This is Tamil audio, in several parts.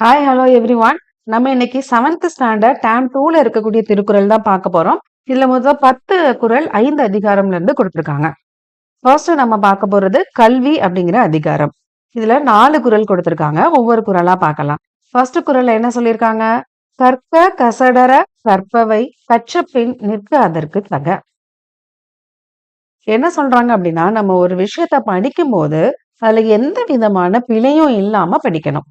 ஹாய் ஹலோ எவ்ரி ஒன் நம்ம இன்னைக்கு செவன்த் ஸ்டாண்டர்ட் டேம் டூல இருக்கக்கூடிய திருக்குறள் தான் பார்க்க போறோம். இதுல முதல் பத்து குறள் ஐந்து அதிகாரம்ல இருந்து கொடுத்துருக்காங்க. ஃபர்ஸ்ட் நம்ம பார்க்க போறது கல்வி அப்படிங்கிற அதிகாரம். இதுல நாலு குறள் கொடுத்துருக்காங்க. ஒவ்வொரு குறளா பார்க்கலாம். ஃபர்ஸ்ட் குறள்ல என்ன சொல்லியிருக்காங்க? கற்க கசடர கற்பவை கற்றபின் நிற்க அதற்கு தக. என்ன சொல்றாங்க அப்படின்னா நம்ம ஒரு விஷயத்த படிக்கும் போது அதுல எந்த விதமான பிழையும் இல்லாம படிக்கணும்.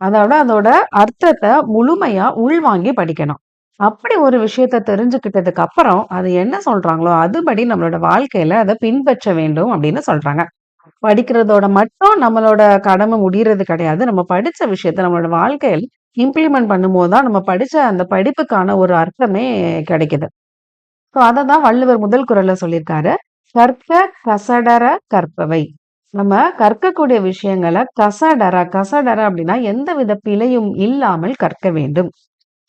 அதோட அதோட அர்த்தத்தை முழுமையா உள்வாங்கி படிக்கணும். அப்படி ஒரு விஷயத்த தெரிஞ்சுக்கிட்டதுக்கு அப்புறம் அது என்ன சொல்றாங்களோ அதுபடி நம்மளோட வாழ்க்கையில அதை பின்பற்ற வேண்டும் அப்படின்னு சொல்றாங்க. படிக்கிறதோட மட்டும் நம்மளோட கடமை முடியறது கிடையாது. நம்ம படிச்ச விஷயத்த நம்மளோட வாழ்க்கையில் இம்ப்ளிமெண்ட் பண்ணும்போது தான் நம்ம படிச்ச அந்த படிப்புக்கான ஒரு அர்த்தமே கிடைக்குது. ஸோ அதை தான் வள்ளுவர் முதல் குரல்ல சொல்லியிருக்காரு. கற்க கசடர கற்பவை. நம்ம கற்கக்கூடிய விஷயங்களை கசடர கசடர அப்படின்னா எந்தவித பிழையும் இல்லாமல் கற்க வேண்டும்.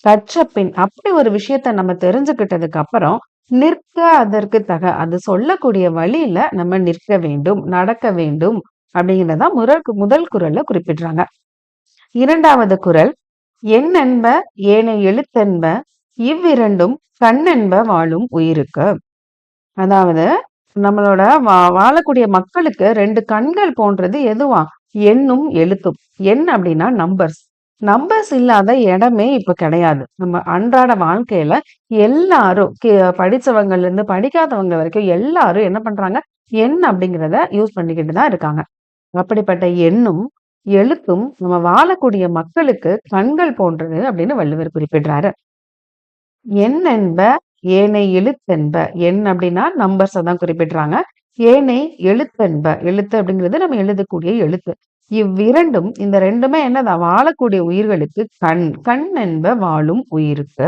கற்ற பின் அப்படி ஒரு விஷயத்த நம்ம தெரிஞ்சுக்கிட்டதுக்கு அப்புறம் நிற்க அதற்கு தக அது சொல்லக்கூடிய வழியில நம்ம நிற்க வேண்டும் நடக்க வேண்டும் அப்படிங்கிறதா முதல் முதல் குரல்ல குறிப்பிடுறாங்க. இரண்டாவது குரல் என் என்ப ஏனை எழுத்தென்ப இவ்விரண்டும் கண்ணென்ப வாழும் உயிருக்கு. அதாவது நம்மளோட வா வாழக்கூடிய மக்களுக்கு ரெண்டு கண்கள் போன்றது எதுவா? எண்ணும் எழுத்தும். எண் அப்படின்னா நம்பர்ஸ் நம்பர்ஸ் இல்லாத இடமே இப்ப கிடையாது. நம்ம அன்றாட வாழ்க்கையில எல்லாரும் கி- படிச்சவங்கல இருந்து படிக்காதவங்க வரைக்கும் எல்லாரும் என்ன பண்றாங்க? எண் அப்படிங்கிறத யூஸ் பண்ணிக்கிட்டு தான் இருக்காங்க. அப்படிப்பட்ட எண்ணும் எழுத்தும் நம்ம வாழக்கூடிய மக்களுக்கு கண்கள் போன்றது அப்படின்னு வள்ளுவர் குறிப்பிடுறாரு. எண் என்ப ஏனை எழுத்தென்ப. எண் அப்படின்னா நம்பர்ஸை தான் குறிப்பிடுறாங்க. ஏனை எழுத்தென்ப. எழுத்து அப்படிங்கிறது நம்ம எழுதக்கூடிய எழுத்து. இவ்விரண்டும் இந்த ரெண்டுமே என்னதான் வாழக்கூடிய உயிர்களுக்கு கண். கண் என்ப வாழும் உயிருக்கு.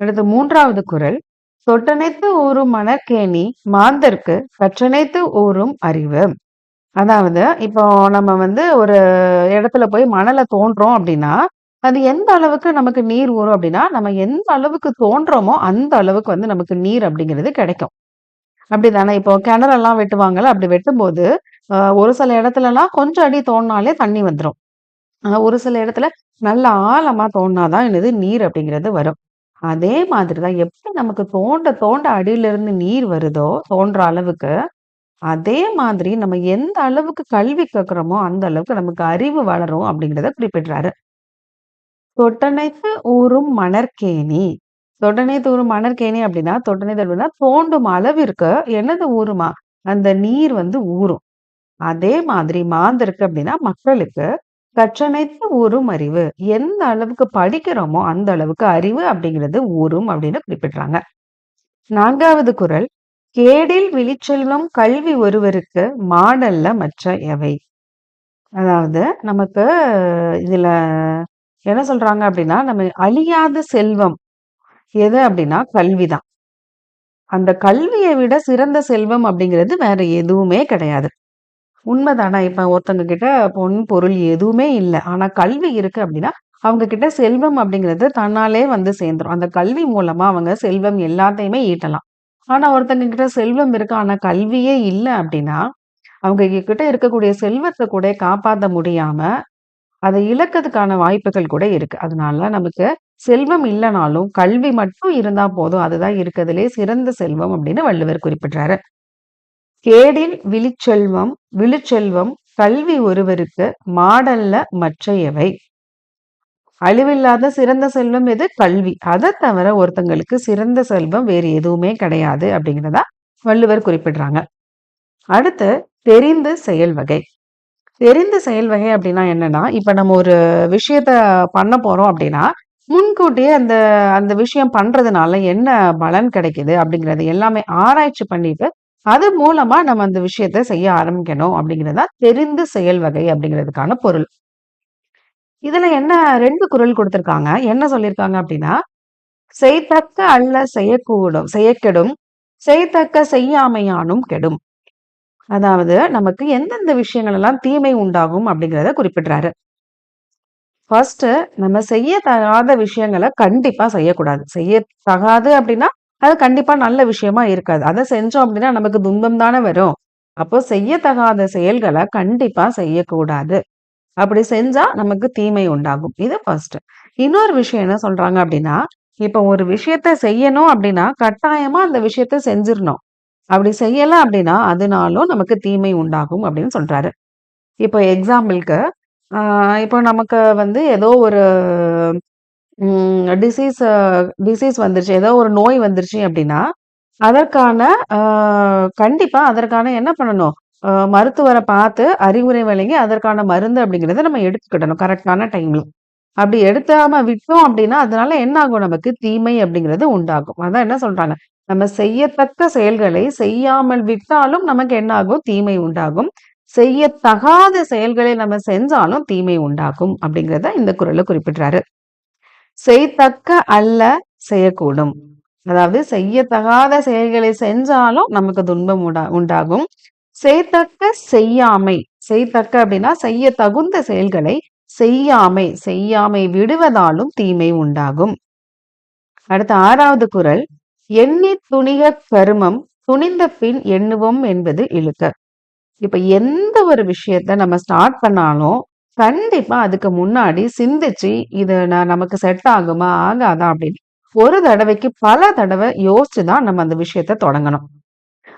அடுத்து மூன்றாவது குறள் தொட்டனைத்து ஊறும் மணற்கேணி மாந்தர்க்கு கற்றனைத்து ஊறும் அறிவு. அதாவது இப்போ நம்ம வந்து ஒரு இடத்துல போய் மணலை தோன்றோம் அப்படின்னா அது எந்த அளவுக்கு நமக்கு நீர் ஊறும் அப்படின்னா நம்ம எந்த அளவுக்கு தோன்றோமோ அந்த அளவுக்கு வந்து நமக்கு நீர் அப்படிங்கிறது கிடைக்கும். அப்படிதானே? இப்போ கிணறெல்லாம் வெட்டுவாங்கல்ல அப்படி வெட்டும்போது ஆஹ் ஒரு சில இடத்துலலாம் கொஞ்சம் அடி தோண்டினாலே தண்ணி வந்துடும் ஒரு சில இடத்துல நல்ல ஆழமா தோண்டினாதான் என்னது? நீர் அப்படிங்கிறது வரும். அதே மாதிரிதான் எப்படி நமக்கு தோண்ட தோண்ட அடியில இருந்து நீர் வருதோ தோன்ற அளவுக்கு அதே மாதிரி நம்ம எந்த அளவுக்கு கல்வி கற்கிறோமோ அந்த அளவுக்கு நமக்கு அறிவு வளரும் அப்படிங்கிறத குறிப்பிடுறாரு. தொட்டனைத்து ஊறும் மணற்கேணி. தொட்டனைத்து ஊறும் மணற்கேணி அப்படின்னா தொட்டனைத்து அப்படின்னா தோண்டும் அளவிற்கு என்னது ஊறுமா? அந்த நீர் வந்து ஊறும். அதே மாதிரி மாந்திருக்கு அப்படின்னா மக்களுக்கு கற்றனைத்து ஊறும் அறிவு. எந்த அளவுக்கு படிக்கிறோமோ அந்த அளவுக்கு அறிவு அப்படிங்கிறது ஊறும் அப்படின்னு குறிப்பிடுறாங்க. நான்காவது குறள் கேடில் விழிச்செல்வம் கல்வி ஒருவருக்கு மாடல்ல மற்ற எவை? அதாவது நமக்கு இதுல என்ன சொல்றாங்க அப்படின்னா நம்ம அழியாத செல்வம். எது அப்படின்னா கல்விதான். அந்த கல்வியை விட சிறந்த செல்வம் அப்படிங்கிறது வேற எதுவுமே கிடையாது. உண்மைதானா? இப்ப ஒருத்தங்க கிட்ட பொன் பொருள் எதுவுமே இல்லை. ஆனா கல்வி இருக்கு அப்படின்னா அவங்க கிட்ட செல்வம் அப்படிங்கிறது தன்னாலே வந்து சேர்ந்துரும். அந்த கல்வி மூலமா அவங்க செல்வம் எல்லாத்தையுமே ஈட்டலாம். ஆனா ஒருத்தங்க கிட்ட செல்வம் இருக்கு ஆனா கல்வியே இல்லை அப்படின்னா அவங்க கிட்ட இருக்கக்கூடிய செல்வத்தை கூட காப்பாற்ற முடியாம அதை இழக்கிறதுக்கான வாய்ப்புகள் கூட இருக்கு. அதனால நமக்கு செல்வம் இல்லைனாலும் கல்வி மட்டும் இருந்தா போதும். அதுதான் இருக்கிறதுலே சிறந்த செல்வம் அப்படின்னு வள்ளுவர் குறிப்பிடுறாரு. கேடில் விழிச்செல்வம் விழுச்செல்வம் கல்வி ஒருவருக்கு மாடல்ல மற்றையவை. அழிவில்லாத சிறந்த செல்வம் எது? கல்வி. அதை தவிர ஒருத்தங்களுக்கு சிறந்த செல்வம் வேறு எதுவுமே கிடையாது அப்படிங்கிறதா வள்ளுவர் குறிப்பிடுறாங்க. அடுத்து தெரிந்து செயல் வகை. தெரிந்த செயல் வகை அப்படின்னா என்னன்னா இப்ப நம்ம ஒரு விஷயத்த பண்ண போறோம் அப்படின்னா முன்கூட்டியே அந்த அந்த விஷயம் பண்றதுனால என்ன பலன் கிடைக்குது அப்படிங்கறது எல்லாமே ஆராய்ச்சி பண்ணிட்டு அது மூலமா நம்ம அந்த விஷயத்த செய்ய ஆரம்பிக்கணும் அப்படிங்கிறதா தெரிந்து செயல் வகை அப்படிங்கிறதுக்கான பொருள். இதுல என்ன ரெண்டு குரல் கொடுத்திருக்காங்க. என்ன சொல்லியிருக்காங்க அப்படின்னா செய்தக்க அல்ல செய்யக்கூடும் செய்யக்கெடும் செய்தக்க செய்யாமையானும் கெடும். அதாவது நமக்கு எந்தெந்த விஷயங்கள் எல்லாம் தீமை உண்டாகும் அப்படிங்கிறத குறிப்பிடுறாரு. ஃபர்ஸ்ட் நம்ம செய்ய தகாத விஷயங்களை கண்டிப்பா செய்யக்கூடாது. செய்ய தகாது அப்படின்னா அது கண்டிப்பா நல்ல விஷயமா இருக்காது. அதை செஞ்சோம் அப்படின்னா நமக்கு துன்பம் தானே வரும். அப்போ செய்யத்தகாத செயல்களை கண்டிப்பா செய்யக்கூடாது. அப்படி செஞ்சா நமக்கு தீமை உண்டாகும். இது ஃபர்ஸ்ட். இன்னொரு விஷயம் என்ன சொல்றாங்க அப்படின்னா, இப்ப ஒரு விஷயத்த செய்யணும் அப்படின்னா, கட்டாயமா அந்த விஷயத்த செஞ்சிடணும். அப்படி செய்யலை அப்படின்னா, அதனாலும் நமக்கு தீமை உண்டாகும் அப்படின்னு சொல்றாரு. இப்போ எக்ஸாம்பிள்க்கு, இப்போ நமக்கு வந்து ஏதோ ஒரு டிசீஸ் டிசீஸ் வந்துருச்சு. ஏதோ ஒரு நோய் வந்துருச்சு அப்படின்னா, அதற்கான கண்டிப்பாக கண்டிப்பா அதற்கான என்ன பண்ணணும்? மருத்துவரை பார்த்து அறிவுரை வழங்கி, அதற்கான மருந்து அப்படிங்கிறத நம்ம எடுத்துக்கிடணும் கரெக்டான டைம்ல. அப்படி எடுத்தாம விட்டோம் அப்படின்னா, அதனால என்ன ஆகும் நமக்கு? தீமை அப்படிங்கிறது உண்டாகும். அதான் என்ன சொல்றாங்க? நம்ம செய்யத்தக்க செயல்களை செய்யாமல் விட்டாலும் நமக்கு என்ன ஆகும்? தீமை உண்டாகும். செய்யத்தகாத செயல்களை நம்ம செஞ்சாலும் தீமை உண்டாகும் அப்படிங்கிறத இந்த குறள்ல குறிப்பிடுறாரு. செய்தக்க அல்ல செய்யக்கூடும். அதாவது செய்யத்தகாத செயல்களை செஞ்சாலும் நமக்கு துன்பம் உண்டா உண்டாகும். செய்தக்க செய்யாமை. செய்தக்க அப்படின்னா செய்ய தகுந்த செயல்களை செய்யாமை, செய்யாமை விடுவதாலும் தீமை உண்டாகும். அடுத்து ஆறாவது குறள். எண்ணி துணிக கருமம் துணிந்த பின் எண்ணுவோம் என்பது இழுக்க. இப்ப எந்த ஒரு விஷயத்த நம்ம ஸ்டார்ட் பண்ணாலும், கண்டிப்பா அதுக்கு முன்னாடி சிந்திச்சு, இது நான் நமக்கு செட் ஆகுமா? ஆகாதா? அப்படின்னு ஒரு தடவைக்கு பல தடவை யோசிச்சு தான் நம்ம அந்த விஷயத்த தொடங்கணும்.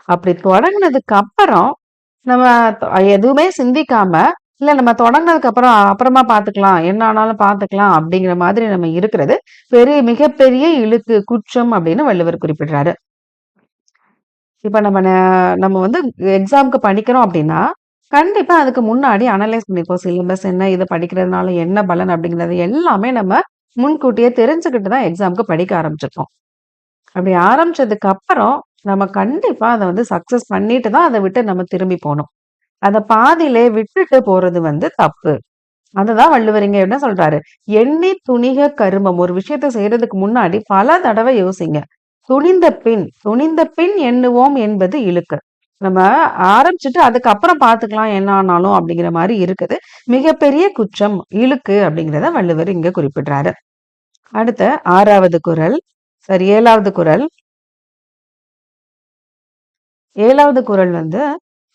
அப்படி தொடங்குனதுக்கு அப்புறம், நம்ம எதுவுமே சிந்திக்காம, இல்லை நம்ம தொடங்கினதுக்கு அப்புறம் அப்புறமா பார்த்துக்கலாம். என்ன ஆனாலும் பார்த்துக்கலாம் அப்படிங்கிற மாதிரி நம்ம இருக்கிறது, பெரிய மிகப்பெரிய இழுக்கு, குற்றம் அப்படின்னு வள்ளுவர் குறிப்பிடுறாரு. இப்போ நம்ம ந நம்ம வந்து எக்ஸாம்க்கு படிக்கிறோம் அப்படின்னா, கண்டிப்பா அதுக்கு முன்னாடி அனலைஸ் பண்ணிப்போம். சிலபஸ் என்ன? இதை படிக்கிறதுனால என்ன பலன்? அப்படிங்கிறது எல்லாமே நம்ம முன்கூட்டியே தெரிஞ்சுக்கிட்டு தான் எக்ஸாம்க்கு படிக்க ஆரம்பிச்சிருப்போம். அப்படி ஆரம்பிச்சதுக்கு அப்புறம், நம்ம கண்டிப்பா அதை வந்து சக்சஸ் பண்ணிட்டு தான் அதை விட்டு நம்ம திரும்பி போகணும் அதை பாதியிலே விட்டுட்டு போறது வந்து தப்பு. அதுதான் வள்ளுவர் இங்க என்ன சொல்றாரு? "எண்ணி துணிக கருமம்" ஒரு விஷயத்த செய்யறதுக்கு முன்னாடி பல தடவை யோசிங்க. துணிந்த பின் துணிந்த பின் எண்ணுவோம் என்பது இழுக்கு. நம்ம ஆரம்பிச்சுட்டு அதுக்கப்புறம் பார்த்துக்கலாம் என்ன ஆனாலும் அப்படிங்கிற மாதிரி இருக்குது. மிகப்பெரிய குற்றம், இழுக்கு அப்படிங்கிறத வள்ளுவர் இங்க குறிப்பிடுறாரு. அடுத்த ஆறாவது குறள். சரி ஏழாவது குறள். ஏழாவது குறள் வந்து,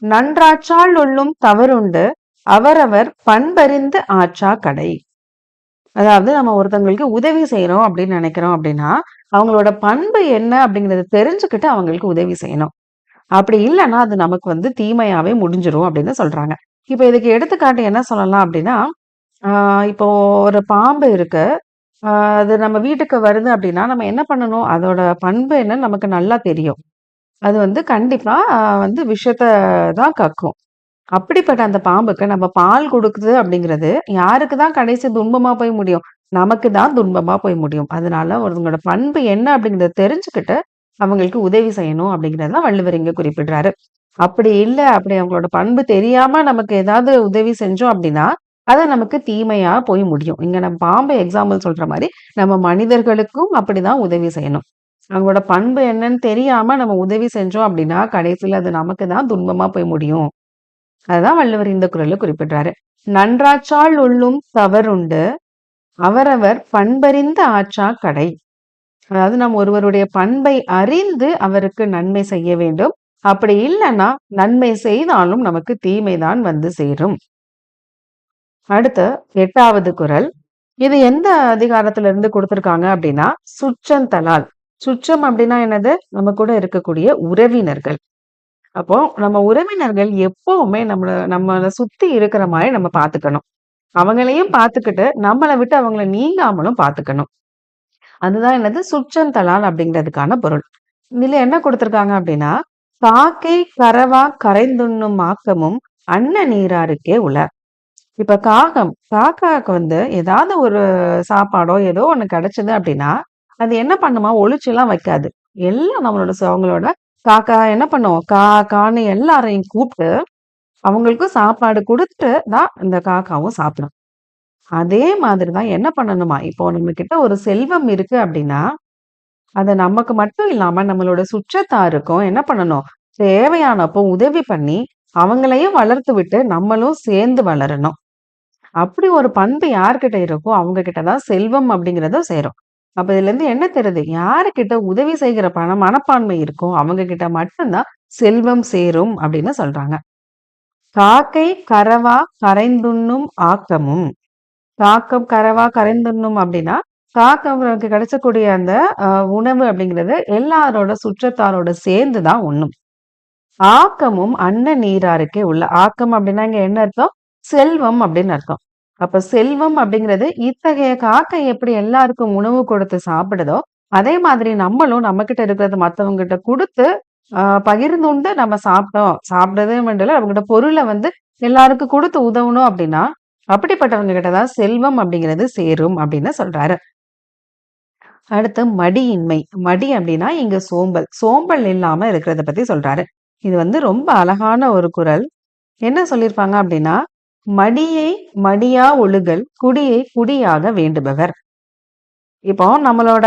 "நன்றாற்றால் உள்ளும் தவறுண்டு அவரவர் பண்பறிந்து ஆற்றா கடை." அதாவது நம்ம ஒருத்தவங்களுக்கு உதவி செய்யறோம் அப்படின்னு நினைக்கிறோம் அப்படின்னா, அவங்களோட பண்பு என்ன அப்படிங்கறத தெரிஞ்சுக்கிட்டு அவங்களுக்கு உதவி செய்யணும். அப்படி இல்லன்னா, அது நமக்கு வந்து தீமையாவே முடிஞ்சிரும் அப்படின்னு சொல்றாங்க. இப்ப இதுக்கு எடுத்துக்காட்டு என்ன சொல்லலாம் அப்படின்னா, இப்போ ஒரு பாம்பு இருக்கு. அது நம்ம வீட்டுக்கு வருது அப்படின்னா, நம்ம என்ன பண்ணணும்? அதோட பண்பு என்னன்னு நமக்கு நல்லா தெரியும். அது வந்து கண்டிப்பா வந்து விஷத்தை தான் கக்கும். அப்படிப்பட்ட அந்த பாம்புக்கு நம்ம பால் கொடுக்குது அப்படிங்கிறது, யாருக்கு தான் கடைசி துன்பமா போய் முடியும்? நமக்கு தான் துன்பமா போய் முடியும். அதனால ஒருத்தங்களோட பண்பு என்ன அப்படிங்கிறத தெரிஞ்சுக்கிட்டு, அவங்களுக்கு உதவி செய்யணும் அப்படிங்கிறத தான் வள்ளுவர் இங்க குறிப்பிடுறாரு. அப்படி இல்லை அப்படி அவங்களோட பண்பு தெரியாம நமக்கு ஏதாவது உதவி செஞ்சோம் அப்படின்னா, அது நமக்கு தீமையா போய் முடியும். இங்க நம்ம பாம்பு எக்ஸாம்பிள் சொல்ற மாதிரி நம்ம மனிதர்களுக்கும் அப்படிதான் உதவி செய்யணும். அவங்களோட பண்பு என்னன்னு தெரியாம நம்ம உதவி செஞ்சோம் அப்படின்னா, கடைசியில அது நமக்கு தான் துன்பமா போய் முடியும். அதுதான் வள்ளுவர் இந்த குரல்ல குறிப்பிடுறாரு. நன்றாச்சால் உள்ளும் தவறுண்டு அவரவர் பண்பறிந்த ஆச்சா கடை." அதாவது நம்ம ஒருவருடைய பண்பை அறிந்து அவருக்கு நன்மை செய்ய வேண்டும். அப்படி இல்லைன்னா நன்மை செய்தாலும் நமக்கு தீமைதான் வந்து சேரும். அடுத்து 8வது குறள். இது எந்த அதிகாரத்துல இருந்து கொடுத்திருக்காங்க அப்படின்னா, சுற்றந்தழால். சுற்றம் அப்படின்னா என்னது? நம்ம கூட இருக்கக்கூடிய உறவினர்கள். அப்போ நம்ம உறவினர்கள் எப்பவுமே நம்மள நம்மள சுத்தி இருக்கிற மாதிரி நம்ம பார்த்துக்கணும். அவங்களையும் பார்த்துக்கிட்டு, நம்மளை விட்டு அவங்கள நீங்காமலும் பார்த்துக்கணும். அதுதான் என்னது? சுற்றந்தழால் அப்படிங்கிறதுக்கான பொருள். இதுல என்ன கொடுத்துருக்காங்க அப்படின்னா, "காக்கை கரவா கரைந்துண்ணும் ஆக்கமும் அன்ன நீராருக்கே உலர் இப்ப காகம், காக்காக்கு வந்து ஏதாவது ஒரு சாப்பாடோ, ஏதோ ஒண்ணு கிடைச்சது அப்படின்னா, அது என்ன பண்ணுமா? ஒளிச்சுலாம் வைக்காது. எல்லாம் நம்மளோட அவங்களோட காக்கா என்ன பண்ணும்? கா, கான்னு எல்லாரையும் கூப்பிட்டு அவங்களுக்கும் சாப்பாடு கொடுத்துட்டு தான் இந்த காக்காவும் சாப்பிடும். அதே மாதிரி தான் என்ன பண்ணணுமா? இப்போ நம்ம கிட்ட ஒரு செல்வம் இருக்கு அப்படின்னா, அதை நமக்கு மட்டும் இல்லாம நம்மளோட சுற்றத்தாருக்கும் என்ன பண்ணணும்? தேவையானப்போ உதவி பண்ணி, அவங்களையும் வளர்த்து விட்டு நம்மளும் சேர்ந்து வளரணும். அப்படி ஒரு பண்பு யார்கிட்ட இருக்கோ, அவங்க கிட்ட தான் செல்வம் அப்படிங்கிறத சேரும். அப்ப இதுலருந்து என்ன தெரியுது? யாருகிட்ட உதவி செய்கிற பண மனப்பான்மை இருக்கோ, அவங்க கிட்ட மட்டும்தான் செல்வம் சேரும் அப்படின்னு சொல்றாங்க. காக்கை கரவா கரைந்துண்ணும் ஆக்கமும் காக்கம் கரவா கரைந்துண்ணும் அப்படின்னா காக்கவங்களுக்கு கிடைச்சக்கூடிய அந்த உணவு அப்படிங்கிறது எல்லாரோட சுற்றத்தாரோட சேர்ந்து தான் உண்ணும் ஆக்கமும் அன்ன நீராருக்கே உள்ள ஆக்கம் அப்படின்னா இங்க என்ன அர்த்தம் செல்வம் அப்படின்னு அர்த்தம் அப்ப செல்வம் அப்படிங்கிறது இத்தகைய காக்கை எப்படி எல்லாருக்கும் உணவு கொடுத்து சாப்பிடுதோ அதே மாதிரி நம்மளும் நம்ம கிட்ட இருக்கிறது மத்தவங்க கிட்ட கொடுத்து ஆஹ் பகிர்ந்துண்டு நம்ம சாப்பிட்டோம் சாப்பிடறதே மட்டும் அவங்ககிட்ட பொருளை வந்து எல்லாருக்கும் கொடுத்து உதவணும் அப்படின்னா அப்படிப்பட்டவங்க கிட்டதான் செல்வம் அப்படிங்கிறது சேரும் அப்படின்னு சொல்றாரு. அடுத்து மடியின்மை. மடி அப்படின்னா இங்க சோம்பல். சோம்பல் இல்லாம இருக்கிறத பத்தி சொல்றாரு. இது வந்து ரொம்ப அழகான ஒரு குரல். என்ன சொல்லியிருப்பாங்க அப்படின்னா மடியை மடியா ஒழுகல் குடியை குடியாக வேண்டுபவர். இப்போ நம்மளோட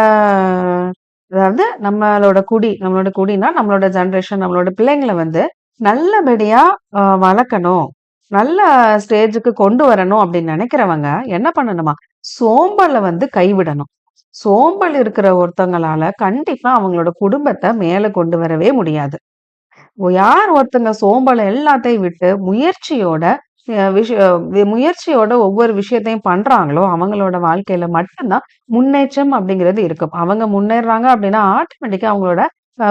அதாவது நம்மளோட குடி நம்மளோட குடினா நம்மளோட ஜென்ரேஷன் நம்மளோட பிள்ளைங்களை வந்து நல்லபடியா ஆஹ் வளர்க்கணும். நல்ல ஸ்டேஜுக்கு கொண்டு வரணும் அப்படின்னு நினைக்கிறவங்க என்ன பண்ணணுமா? சோம்பலை வந்து கைவிடணும். சோம்பல் இருக்கிற ஒருத்தங்களால கண்டிப்பா அவங்களோட குடும்பத்தை மேல கொண்டு வரவே முடியாது. யார் ஒருத்தங்க சோம்பலை எல்லாத்தையும் விட்டு முயற்சியோட விஷ- முயற்சியோட ஒவ்வொரு விஷயத்தையும் பண்றாங்களோ அவங்களோட வாழ்க்கையில மட்டும்தான் முன்னேற்றம் அப்படிங்கிறது இருக்கும் அவங்க முன்னேறாங்க அப்படின்னா ஆட்டோமேட்டிக்கா அவங்களோட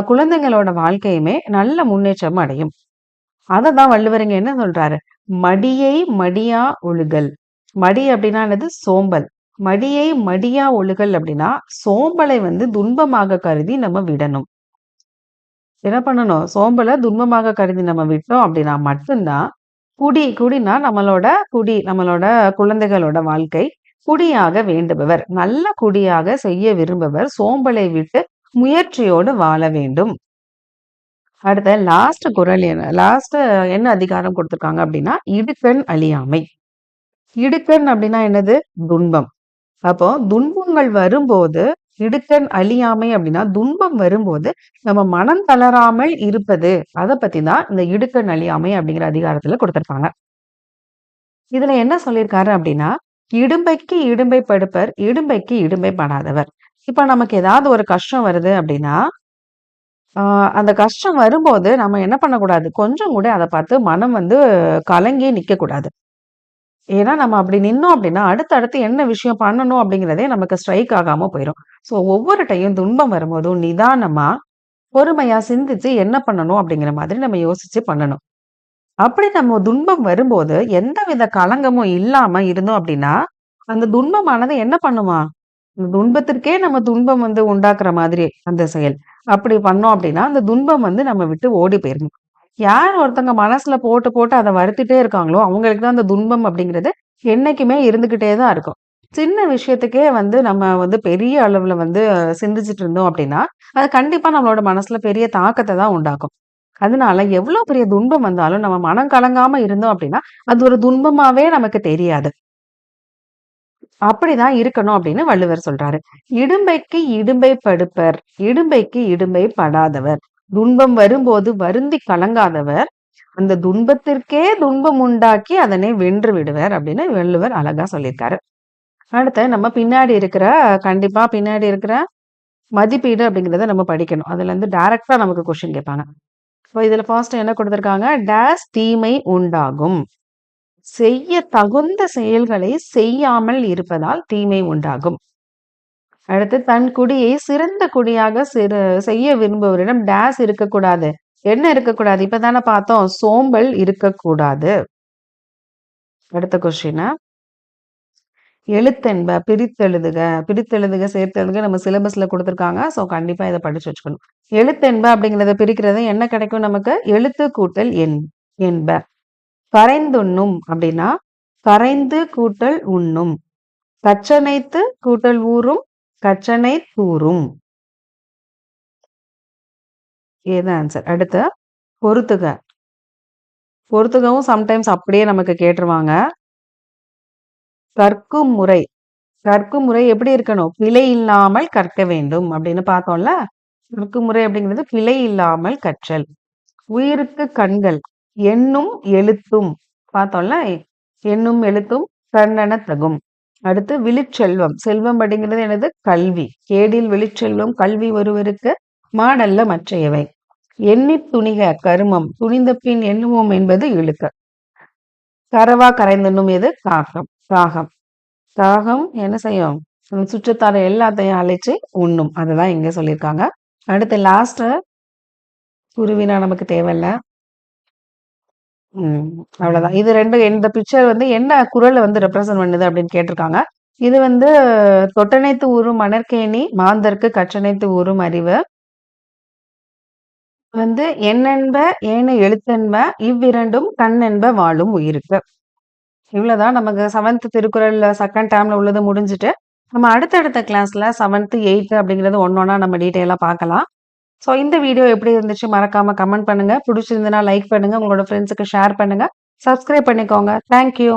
குழந்தைங்களோட வாழ்க்கையுமே நல்ல முன்னேற்றம் அடையும். அதை தான் வள்ளுவருங்க என்ன சொல்றாரு? மடியை மடியா ஒழுகல். மடி அப்படின்னா என்னது? சோம்பல். மடியை மடியா ஒழுகல் அப்படின்னா சோம்பலை வந்து துன்பமாக கருதி நம்ம விடணும். என்ன பண்ணணும்? சோம்பலை துன்பமாக கருதி நம்ம விட்டோம் அப்படின்னா மட்டும்தான் குடி குடினா நம்மளோட குடி நம்மளோட குழந்தைகளோட வாழ்க்கை. குடியாக வேண்டுபவர் நல்ல குடியாக செய்ய விரும்புவர் சோம்பலை விட்டு முயற்சியோடு வாழ வேண்டும். அடுத்த லாஸ்ட் குரல் என்ன லாஸ்ட் என்ன அதிகாரம் கொடுத்திருக்காங்க அப்படின்னா இடுக்கண் அழியாமை. இடுக்கண் அப்படின்னா என்னது? துன்பம். அப்போ துன்பங்கள் வரும்போது இடுக்கண் அழியாமை அப்படின்னா துன்பம் வரும்போது நம்ம மனம் தளராமல் இருப்பது. அதை பத்தி தான் இந்த இடுக்கண் அழியாமை அப்படிங்கிற அதிகாரத்துல கொடுத்திருப்பாங்க. இதுல என்ன சொல்லியிருக்காரு அப்படின்னா இடும்பைக்கு இடும்பை படுப்பர் இடும்பைக்கு இடும்பை படாதவர். இப்ப நமக்கு ஏதாவது ஒரு கஷ்டம் வருது அப்படின்னா ஆஹ் அந்த கஷ்டம் வரும்போது நம்ம என்ன பண்ணக்கூடாது? கொஞ்சம் கூட அதை பார்த்து மனம் வந்து கலங்கி நிக்க கூடாது ஏன்னா நம்ம அப்படி நின்னோம் அப்படின்னா அடுத்தடுத்து என்ன விஷயம் பண்ணணும் அப்படிங்கிறதே நமக்கு ஸ்ட்ரைக் ஆகாம போயிடும் ஸோ ஒவ்வொரு டைம் துன்பம் வரும்போதும் நிதானமா பொறுமையா சிந்திச்சு என்ன பண்ணணும் அப்படிங்கிற மாதிரி நம்ம யோசிச்சு பண்ணணும். அப்படி நம்ம துன்பம் வரும்போது எந்த வித கலங்கமும் இல்லாம இருந்தோம் அப்படின்னா அந்த துன்பமானது என்ன பண்ணுமா? இந்த துன்பத்திற்கே நம்ம துன்பம் வந்து உண்டாக்குற மாதிரி அந்த செயல். அப்படி பண்ணோம் அப்படின்னா அந்த துன்பம் வந்து நம்ம விட்டு ஓடி போயிரும்? யார் ஒருத்தங்க மனசுல போட்டு போட்டு அதை வருத்திட்டே இருக்காங்களோ அவங்களுக்கு தான் அந்த துன்பம் அப்படிங்கிறது என்னைக்குமே இருந்துகிட்டே தான் இருக்கும். சின்ன விஷயத்துக்கே வந்து நம்ம வந்து பெரிய அளவுல வந்து சிந்திச்சுட்டு இருந்தோம் அப்படின்னா அது கண்டிப்பா நம்மளோட மனசுல பெரிய தாக்கத்தை தான் உண்டாக்கும். அதனால எவ்வளவு பெரிய துன்பம் வந்தாலும் நம்ம மனம் கலங்காம இருந்தோம் அப்படின்னா அது ஒரு துன்பமாவே நமக்கு தெரியாது. அப்படிதான் இருக்கணும் அப்படின்னு வள்ளுவர் சொல்றாரு. இடும்பைக்கு இடும்பை படுப்பர் இடும்பைக்கு இடும்பை படாதவர். துன்பம் வரும்போது வருந்தி கலங்காதவர். அந்த துன்பத்திற்கே துன்பம் உண்டாக்கி அதனை வென்று விடுவர் அப்படின்னு வள்ளுவர் அழகா சொல்லியிருக்காரு. அடுத்து நம்ம பின்னாடி இருக்கிற கண்டிப்பா பின்னாடி இருக்கிற மதிப்பீடு அப்படிங்கிறத நம்ம படிக்கணும். அதுல இருந்து டைரக்டா நமக்கு கொஸ்டின் கேட்பாங்க. இப்போ இதுல ஃபர்ஸ்ட் என்ன கொடுத்துருக்காங்க? டேஸ் தீமை உண்டாகும். செய்ய தகுந்த செயல்களை செய்யாமல் இருப்பதால் தீமை உண்டாகும். அடுத்து தன் குடியை சிறந்த குடியாக சிறு செய்ய விரும்புவரிடம் டேஸ் இருக்கக்கூடாது. என்ன இருக்கக்கூடாது. இப்பதானே பார்த்தோம். சோம்பல் இருக்கக்கூடாது. அடுத்த கொஸ்டினா எழுத்தென்ப பிரித்தெழுதுக. பிரித்தெழுதுக சேர்த்தெழுதுக நம்ம சிலபஸ்ல கொடுத்துருக்காங்க. ஸோ கண்டிப்பா இதை படிச்சு வச்சுக்கணும். எழுத்தென்ப அப்படிங்கிறத பிரிக்கிறது என்ன கிடைக்கும் நமக்கு? எழுத்து கூட்டல் என் என்ப. கரைந்துண்ணும் அப்படின்னா கரைந்து கூட்டல் உண்ணும். கச்சனைத்து கூட்டல் ஊறும் கச்சனை கூறும். ஏதான் ஆன்சர் அடுத்து பொறுத்துக. பொறுத்துகவும் சம்டைம்ஸ் அப்படியே நமக்கு கேட்டுருவாங்க. கற்கும் முறை. கற்கும் முறை எப்படி இருக்கணும்? பிழை இல்லாமல் கற்க வேண்டும் அப்படின்னு பார்த்தோம்ல? கற்கும் முறை அப்படிங்கிறது பிழை இல்லாமல் கற்றல். உயிருக்கு கண்கள் எண்ணும் எழுத்தும். பார்த்தோம்ல? எண்ணும் எழுத்தும் கண்ணன தகும். அடுத்து விழிச்செல்வம். செல்வம் அப்படிங்கிறது என்னது? கல்வி. கேடில் விழிச்செல்வம் கல்வி ஒருவருக்கு மாடல்ல மற்றையவை. எண்ணி துணிக கருமம். துணிந்த பின் எண்ணுவோம் என்பது இழுக்க. கரவா கரைந்தனும் எது? காகம் காகம் காகம் என்ன செய்யும்? சுற்றத்தார எல்லாத்தையும் அழைச்சு உண்ணும். அதுதான் இங்க சொல்லியிருக்காங்க. அடுத்து லாஸ்ட் குருவினா நமக்கு தேவையில்ல. அவ்வளவுதான். இது ரெண்டு இந்த பிக்சர் வந்து என்ன குரலை வந்து ரெப்ரசன்ட் பண்ணுது அப்படின்னு கேட்டிருக்காங்க. இது வந்து தொட்டனைத்து ஊரும் மணற்கேணி மாந்தர்க்கு கற்றனைத்து ஊரும் அறிவு. வந்து எண்ணென்ப ஏன எழுத்தென்ப இவ்விரண்டும் கண்ணென்ப வாழும் உயிருக்கு. இவ்வளவுதான் நமக்கு செவன்த் திருக்குறள் செகண்ட் டேர்ம்ல உள்ளது முடிஞ்சுட்டு நம்ம அடுத்தடுத்த கிளாஸ்ல செவன்த் எயித்து அப்படிங்கிறது ஒன்னொன்னா நம்ம டீட்டெயிலாக பார்க்கலாம். ஸோ இந்த வீடியோ எப்படி இருந்துச்சு மறக்காம கமெண்ட் பண்ணுங்க. பிடிச்சிருந்ததுன்னா லைக் பண்ணுங்க. உங்களோட ஃப்ரெண்ட்ஸுக்கு ஷேர் பண்ணுங்க. சப்ஸ்கிரைப் பண்ணிக்கோங்க. தேங்க்யூ